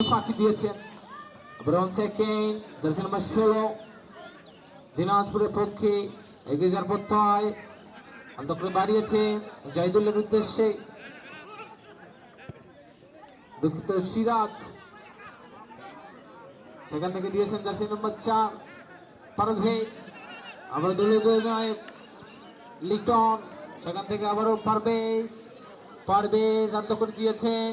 ফাঁকি দিয়েছেন। ব্রন second, jersey number ষোলো, দিনাজপুরের পক্ষে এগিয়ে যাওয়ার প্রত্যয় আলতো করে বাড়িয়েছে জাহিদুল্লের উদ্দেশ্যে। দুঃখিত সিরাজ। সেখান থেকে দিয়েছেন জার্সি নম্বর চার পারভেজ আবার দলীয় নায়ক লিটন। সেখান থেকে আবারও পারভেজ। পারভেজ করে দিয়েছেন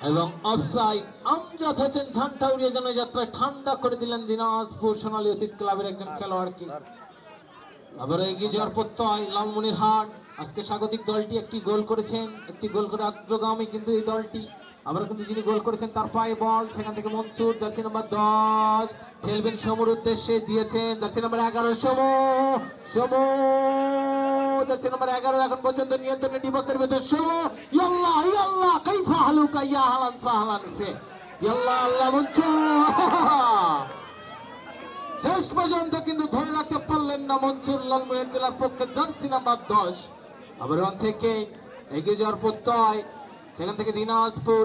এবং অফসাইড আমজাদ হোসেন ঝান্টা উড়িয়ে যেন যাত্রায় ঠান্ডা করে দিলেন দিনাজপুর সোনালী অতীত ক্লাবের একজন খেলোয়াড়কে আবার এগিয়ে যাওয়ার প্রত্যয় লালমনির হাট আজকে স্বাগতিক দলটি একটি গোল করেছেন, একটি গোল করে অগ্রগামী কিন্তু এই দলটি আবার কিন্তু যিনি গোল করেছেন, তার পায়ে বল, সেখান থেকে মনসুর, জার্সি নাম্বার দশ। খেলবেন সমুর উদ্দেশ্যে, দিয়েছেন জার্সি নাম্বার এগারো, সমু সমু। জার্সি নাম্বার এগারো এখন পর্যন্ত নিয়ন্ত্রণে হালান সাহালান আল্লাহ পর্যন্ত কিন্তু ধরে রাখতে পারলেন না জেলার পক্ষে জার্সি নাম্বার দশ। আবার এগিয়ে যাওয়ার প্রত্যয়। সেখান থেকে দিনাজপুর।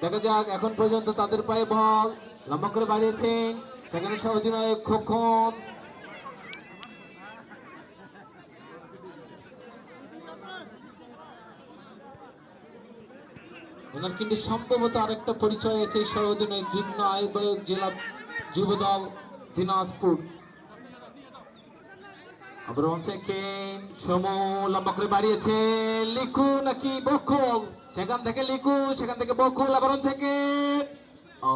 দেখা যাক, এখন পর্যন্ত তাদের পায়ে বল। লম্বা করে বাড়িয়েছেন। সেখানে সহ অধিনায়ক খোকন। এনার কিন্তু সম্ভবত আরেকটা পরিচয় আছে সহ অধিনায়ক যুগ্ম আহ্বায়ক জেলা যুবদল দিনাজপুর। আবার ওয়ান সেকেন্ড সমু লম্বা করে বাড়িয়েছে। লিখু নাকি বকুল? সেখান থেকে লিখু, সেখান থেকে বকুল আবার সেকেন্ড ও,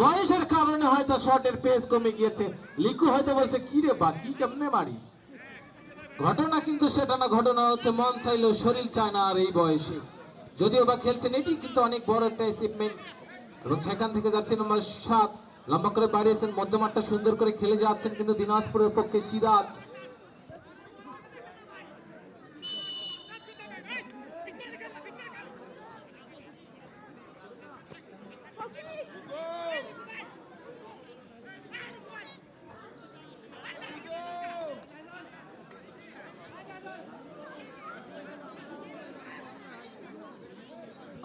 বয়সের কারণে হয়তো শটের পেস কমে গিয়েছে। লিখু হয়তো বলছে, কি রে বাকি কেমনে মারিস? ঘটনা কিন্তু সেটা না, ঘটনা হচ্ছে মন চাইলেও শরীর চায় না আর এই বয়সে। যদিও বা খেলছেন, এটি কিন্তু অনেক বড় একটা অ্যাচিভমেন্ট এবং সেখান থেকে যাচ্ছেন নম্বর সাত। লম্বা করে বাড়িয়েছেন, মধ্যমাঠটা সুন্দর করে খেলে যাচ্ছেন কিন্তু দিনাজপুরের পক্ষে সিরাজ।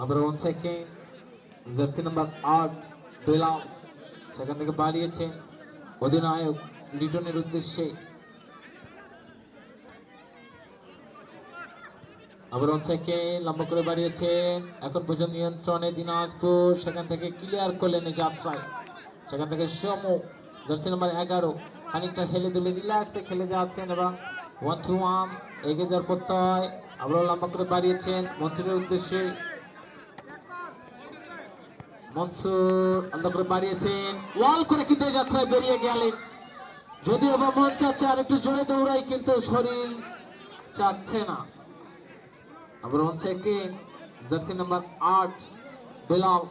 আবার ওয়ান সেকেন্ড জার্সি নাম্বার আট বেলাম, সেখান থেকে বাড়িয়েছেন অধিনায়ক লিটনের উদ্দেশ্যে। আবার সেকেন্ড লম্বা করে বাড়িয়েছেন, এখন পর্যন্ত নিয়ন্ত্রণে দিনাজপুর, সেখান থেকে ক্লিয়ার করলেন এই যাত্রায়। সেখান থেকে সমু জার্সি নাম্বার এগারো, খানিকটা হেলে দুলে রিল্যাক্সে খেলে যাচ্ছেন এবং ওয়ান টু ওয়ান এগিয়ে যাওয়ার প্রত্যয় আবারও লম্বা করে বাড়িয়েছেন মঞ্চের উদ্দেশ্যে। মনসুর আলাদা করে বাড়িয়েছেন। ওয়াল করে কিন্তু যাত্রায় বেরিয়ে গেলেন। যদিও বা মন চাচ্ছে আর একটু জোরে দৌড়াই, কিন্তু শরীর চাচ্ছে না। আবার ওয়ান সেকেন্ড জার্সি নাম্বার আট, বেলাল।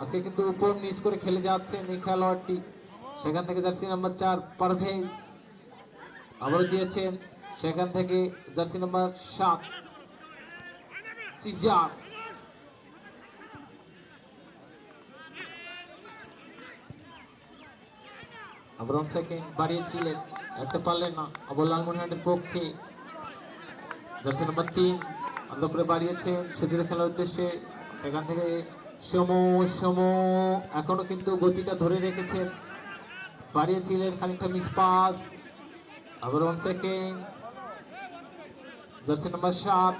আজকে কিন্তু উপর নিচ করে খেলে যাচ্ছেন এই খেলোয়াড়টি সেখান থেকে জার্সি নাম্বার চার, পারভেজ। আবারও দিয়েছেন, সেখান থেকে জার্সি নাম্বার সাত, সিজার। আবার ওয়ান সেকেন্ড বাড়িয়েছিলেন রাখতে পারলেন না। আবার লালমনিহাটের পক্ষে জার্সি নাম্বার তিন আলাদা করে বাড়িয়েছেন। সেদিকে খেলার উদ্দেশ্যে সেখান থেকে সমু সমু, এখনও কিন্তু গতিটা ধরে রেখেছেন। বাড়িয়েছিলেন খানিকটা মিস পাস। আবার ওয়ান সেকেন্ড জার্সি নাম্বার সাত